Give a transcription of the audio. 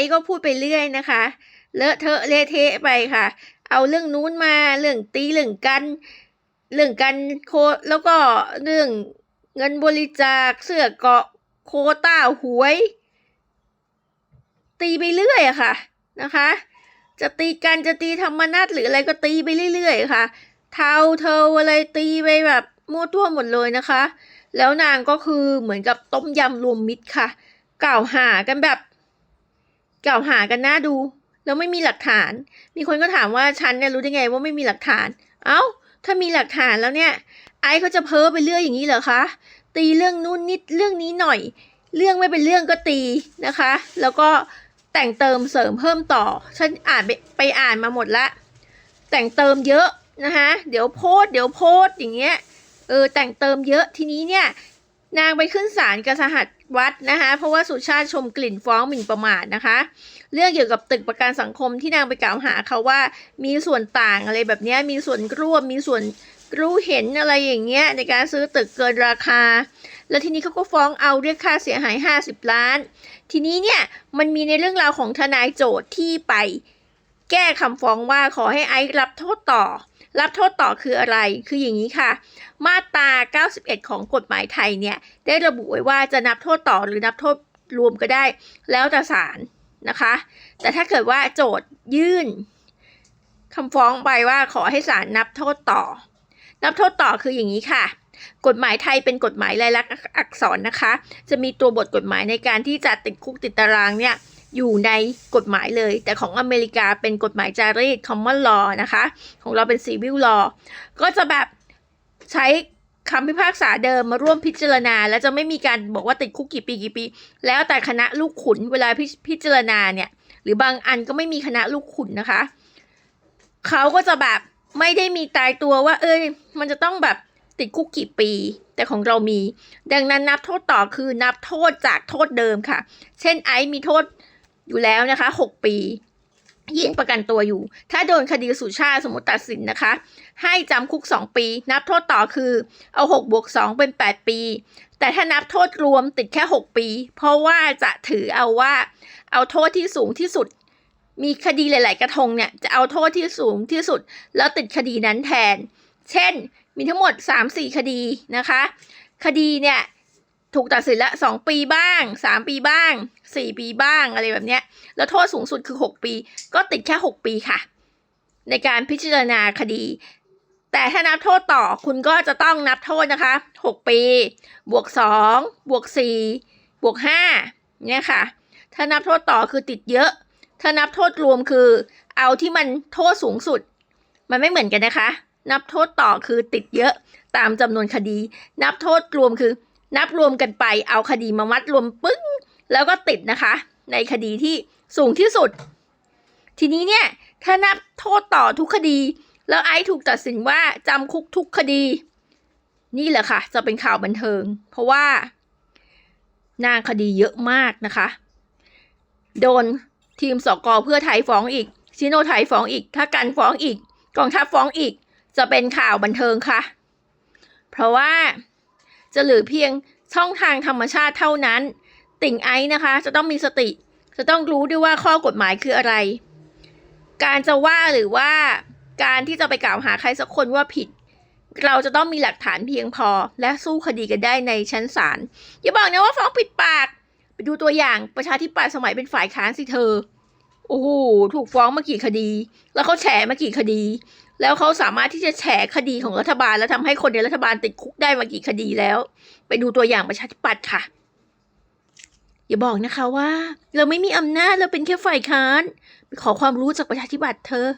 ซ์ก็พูดไปเรื่อยนะคะ เลอะเทอะเละเทะไปค่ะ เอาเรื่องนู้นมาเรื่องตีเรื่องกันเรื่องกันโคแล้วก็เรื่องเงินบริจาคเสื้อเกาะโคต้าหวย ตีไปเรื่อยอะค่ะนะคะ จะตีกันจะตีธรรมนัตหรืออะไรก็ตีไปเรื่อยๆค่ะเทาเทาอะไรตีไปแบบมั่วทั่วหมดเลยนะคะ แล้วนางก็คือเหมือนกับต้มยำรวมมิตรค่ะ กล่าวหากันแบบ กล่าวหากันน่าดู แล้วไม่มีหลักฐาน มีคนก็ถามว่าฉันเนี่ยรู้ได้ไงว่าไม่มีหลักฐาน เอ้า ถ้ามีหลักฐานแล้วเนี่ย ไอซ์เขาจะเพ้อไปเรื่อยอย่างนี้เหรอคะ ตีเรื่องนู้นนิดเรื่องนี้หน่อย เรื่องไม่เป็นเรื่องก็ตีนะคะ แล้วก็แต่งเติมเสริมเพิ่มต่อ ฉันอ่านไปไปอ่านมาหมดละ แต่งเติมเยอะนะคะ เดี๋ยวโพสเดี๋ยวโพสอย่างเงี้ย เออแต่งเติมเยอะทีนี้เนี่ย นางไปขึ้นศาลกับสหัสวัดนะคะเพราะว่าสุชาติชมกลิ่นฟ้องหมิ่นประมาทนะคะ เรื่องเกี่ยวกับตึกประกันสังคมที่นางไปกล่าวหาเขาว่ามีส่วนต่างอะไรแบบนี้มีส่วนร่วมมีส่วนรู้เห็นอะไรอย่างเงี้ยในการซื้อตึกเกินราคา แล้วทีนี้เขาก็ฟ้องเอาเรียกค่าเสียหาย 50 ล้าน ทีนี้เนี่ยมันมีในเรื่องราวของทนายโจทย์ที่ไป แก้คำฟ้องว่าขอให้ไอซ์รับโทษต่อ รับโทษต่อคืออะไร คืออย่างนี้ค่ะ มาตรา 91 ของกฎหมายไทยเนี่ย ได้ระบุไว้ว่าจะนับโทษต่อหรือนับโทษรวมก็ได้ แล้วแต่ศาลนะคะ แต่ถ้าเกิดว่าโจทยื่นคำฟ้องไปว่าขอให้ศาลนับโทษต่อ นับโทษต่อคืออย่างนี้ค่ะ กฎหมายไทยเป็นกฎหมายลายลักษณ์อักษรนะคะ จะมีตัวบทกฎหมายในการที่จะติดคุกติดตารางเนี่ย อยู่ในกฎหมายเลย แต่ของอเมริกาเป็นกฎหมายจารีต common law นะคะ ของเราเป็น civil law ก็จะแบบใช้คำพิพากษาเดิมมาร่วมพิจารณา แล้วจะไม่มีการบอกว่าติดคุกกี่ปีกี่ปี แล้วแต่คณะลูกขุนเวลาพิพิจารณาเนี่ย หรือบางอันก็ไม่มีคณะลูกขุนนะคะเขาก็จะแบบไม่ได้มีตายตัวว่า เอ้ยมันจะต้องแบบติดคุกกี่ปี แต่ของเรามี ดังนั้นนับโทษต่อคือนับโทษจากโทษเดิมค่ะ เช่นไอซ์มีโทษ อยู่แล้วนะคะหกปียื่นประกันตัวอยู่ ถ้าโดนคดีสุชาติสมมติตัดสินนะคะ ให้จำคุก 2 ปี นับโทษต่อคือเอา6บวก2เป็น 8 ปี แต่ถ้านับโทษรวมติดแค่ 6 ปี เพราะว่าจะถือเอาว่า เอาโทษที่สูงที่สุด มีคดีหลาย ๆ กระทงเนี่ย จะเอาโทษที่สูงที่สุด แล้วติดคดีนั้นแทน เช่น มีทั้งหมด 3-4 คดีนะคะ คดีเนี่ย ถูกตัดสินละ2ปีบ้าง3ปีบ้าง4ปีบ้างอะไรแบบเนี้ย แล้วโทษสูงสุดคือ6ปี ก็ติดแค่6ปีค่ะ ในการพิจารณาคดี แต่ถ้านับโทษต่อคุณก็จะต้องนับโทษนะคะ6ปี บวก2บวก4บวก5เนี่ยค่ะ ถ้านับโทษต่อคือติดเยอะ ถ้านับโทษรวมคือ เอาที่มันโทษสูงสุด มันไม่เหมือนกันนะคะ นับโทษต่อคือติดเยอะตามจำนวนคดี นับโทษรวมคือ นับรวมกันไปเอาคดีมามัดรวมปึ้ง แล้วก็ติดนะคะ ในคดีที่สูงที่สุด ทีนี้เนี่ย ถ้านับโทษต่อทุกคดี แล้วไอซ์ถูกตัดสินว่าจำคุกทุกคดี นี่แหละค่ะ จะเป็นข่าวบันเทิง เพราะว่า นางคดีเยอะมากนะคะ โดนทีมสกอเพื่อไทยฟ้องอีก ชิโนไทยฟ้องอีก ถ้ากันฟ้องอีก กองทัพฟ้องอีก จะเป็นข่าวบันเทิงค่ะ เพราะว่า จะเหลือเพียงช่องทางธรรมชาติเท่านั้น ติ่งไอซ์นะคะ จะต้องมีสติ จะต้องรู้ด้วยว่าข้อกฎหมายคืออะไร การจะว่าหรือว่าการที่จะไปกล่าวหาใครสักคนว่าผิด เราจะต้องมีหลักฐานเพียงพอ และสู้คดีกันได้ในชั้นศาลอย่าบอกนะว่าฟ้องปิดปาก ไปดูตัวอย่างประชาธิปัตย์สมัยเป็นฝ่ายค้านสิเธอโอ้โห ถูกฟ้องมากี่คดี แล้วเขาแฉมากี่คดี แล้วเขาสามารถที่จะแฉคดีของรัฐบาล แล้วทำให้คนในรัฐบาลติดคุกได้มากี่คดีแล้ว ไปดูตัวอย่างประชาธิปัตย์ค่ะ อย่าบอกนะคะว่า เราไม่มีอำนาจเราเป็นแค่ฝ่ายค้านไปขอความรู้จากประชาธิปัตย์เธอ